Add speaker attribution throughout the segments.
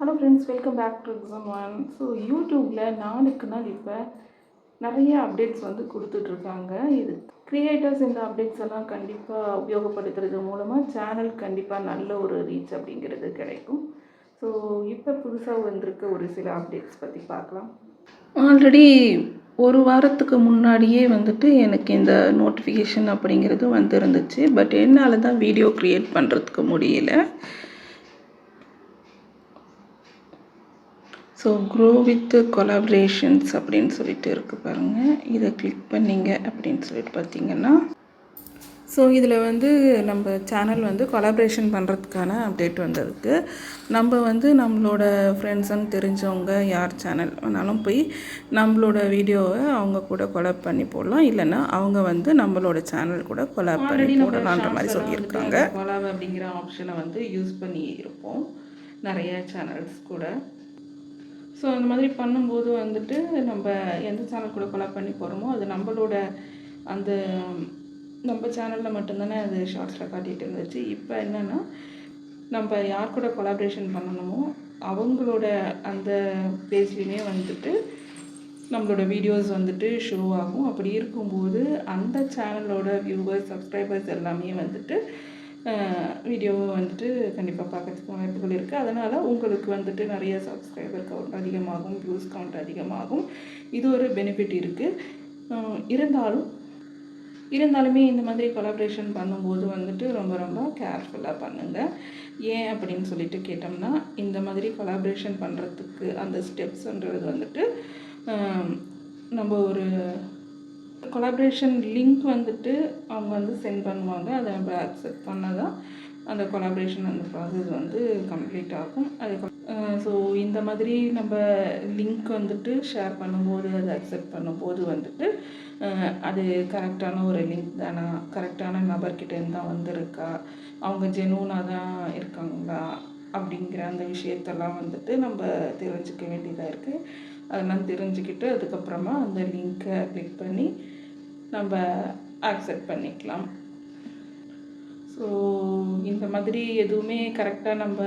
Speaker 1: Hello friends welcome back to exam one so யூடியூப்பில் நாளுக்கு நாள் இப்போ நிறைய அப்டேட்ஸ் வந்து கொடுத்துட்ருக்காங்க. இது க்ரியேட்டர்ஸ் இந்த அப்டேட்ஸ் எல்லாம் கண்டிப்பாக உபயோகப்படுத்துறது மூலமாக சேனல் கண்டிப்பாக நல்ல ஒரு ரீச் அப்படிங்கிறது கிடைக்கும். ஸோ இப்போ புதுசாக வந்திருக்க ஒரு சில அப்டேட்ஸ் பற்றி பார்க்கலாம். ஆல்ரெடி ஒரு வாரத்துக்கு முன்னாடியே வந்துட்டு எனக்கு இந்த நோட்டிஃபிகேஷன் அப்படிங்கிறது வந்துருந்துச்சு. பட் என்னால் தான் வீடியோ க்ரியேட் பண்ணுறதுக்கு முடியல. ஸோ க்ரோ வித் கொலாபரேஷன்ஸ் அப்படின்னு சொல்லிட்டு இருக்குது பாருங்கள் இதை கிளிக் பண்ணிங்க அப்படின்னு சொல்லிட்டு பார்த்தீங்கன்னா ஸோ இதில் வந்து நம்ம சேனல் வந்து கொலாபரேஷன் பண்ணுறதுக்கான அப்டேட் வந்திருக்கு. நம்ம வந்து நம்மளோட ஃப்ரெண்ட்ஸுன்னு தெரிஞ்சவங்க யார் சேனல் வேணாலும் போய் நம்மளோட வீடியோவை அவங்க கூட கொலாப் பண்ணி போடலாம். இல்லைன்னா அவங்க வந்து நம்மளோட சேனல் கூட கொலாப் பண்ணி போடலான்ற மாதிரி சொல்லியிருக்காங்க. கொலாப் அப்படிங்கிற ஆப்ஷனை வந்து யூஸ் பண்ணி இருப்போம் நிறைய சேனல்ஸ் கூட. ஸோ அந்த மாதிரி பண்ணும்போது வந்துட்டு நம்ம எந்த சேனல் கூட கொலாப் பண்ணி போகிறோமோ அது நம்மளோட அந்த நம்ம சேனலில் மட்டும்தானே அது ஷார்ட்ஸில் காட்டிகிட்டு இருந்துச்சு. இப்போ என்னென்னா நம்ம யார் கூட கொலாபரேஷன் பண்ணணுமோ அவங்களோட அந்த பேஜ்லேயுமே வந்துட்டு நம்மளோட வீடியோஸ் வந்துட்டு ஷோ ஆகும். அப்படி இருக்கும்போது அந்த சேனலோட வியூவர்ஸ் சப்ஸ்கிரைபர்ஸ் எல்லாமே வந்துட்டு வீடியோவை வந்துட்டு கண்டிப்பாக பார்க்கறதுக்கு வாய்ப்புகள் இருக்குது அதனால் உங்களுக்கு வந்துட்டு நிறைய சப்ஸ்கிரைபர் கவுண்ட் அதிகமாகும் வியூஸ் கவுண்ட் அதிகமாகும். இது ஒரு பெனிஃபிட் இருக்குது இருந்தாலும் இருந்தாலுமே இந்த மாதிரி கொலாபரேஷன் பண்ணும்போது வந்துட்டு ரொம்ப ரொம்ப கேர்ஃபுல்லாக பண்ணுங்கள் ஏன் அப்படின்னு சொல்லிட்டு கேட்டோம்னா இந்த மாதிரி கொலாபரேஷன் பண்ணுறதுக்கு அந்த ஸ்டெப்ஸுன்றது வந்துட்டு நம்ம ஒரு கொலாபரேஷன் லிங்க் வந்துட்டு அவங்க வந்து சென்ட் பண்ணுவாங்க. அதை நம்ம அக்செப்ட் பண்ணால் தான் அந்த கொலாபரேஷன் அந்த ப்ராசஸ் வந்து கம்ப்ளீட் ஆகும். அது ஸோ இந்த மாதிரி நம்ம லிங்க் வந்துட்டு ஷேர் பண்ணும்போது அதை அக்செப்ட் பண்ணும்போது வந்துட்டு அது கரெக்டான ஒரு லிங்க் தானா? கரெக்டான நபர்கிட்டேருந்து தான் வந்திருக்கா? அவங்க ஜெனூனாக தான் இருக்காங்களா? அப்படிங்கிற அந்த விஷயத்தெல்லாம் வந்துட்டு நம்ம தெரிஞ்சுக்க வேண்டியதாக இருக்குது அதெல்லாம் தெரிஞ்சுக்கிட்டு அதுக்கப்புறமா அந்த லிங்க்கை கிளிக் பண்ணி நம்ம ஆக்செப்ட் பண்ணிக்கலாம். ஸோ இந்த மாதிரி எதுவுமே கரெக்டாக நம்ம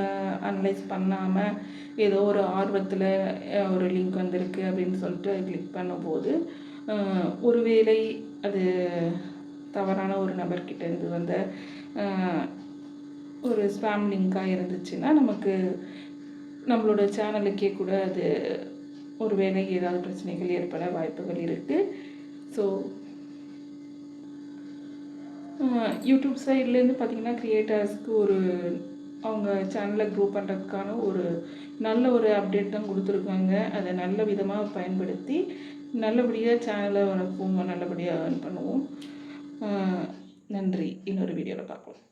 Speaker 1: அனலைஸ் பண்ணாமல் ஏதோ ஒரு ஆர்வத்தில் ஒரு லிங்க் வந்திருக்கு அப்படின்னு சொல்லிட்டு கிளிக் பண்ணும்போது ஒருவேளை அது தவறான ஒரு நபர்கிட்டேருந்து வந்த ஒரு ஸ்பேம் லிங்காக இருந்துச்சுன்னா நமக்கு நம்மளோட சேனலுக்கே கூட அது ஒரு வேளை ஏதாவது பிரச்சனைகள் ஏற்பட வாய்ப்புகள் இருக்குது ஸோ யூடியூப் சைட்லேருந்து பார்த்திங்கன்னா க்ரியேட்டர்ஸ்க்கு ஒரு அவங்க சேனலை க்ரோ பண்ணுறதுக்கான ஒரு நல்ல ஒரு அப்டேட் தான் கொடுத்துருக்காங்க. அதை நல்ல விதமாக பயன்படுத்தி நல்லபடியாக சேனலை வளர்ப்போம் நல்லபடியாக ஏர்ன் பண்ணுவோம். நன்றி. இன்னொரு வீடியோவில் பார்க்கலாம்.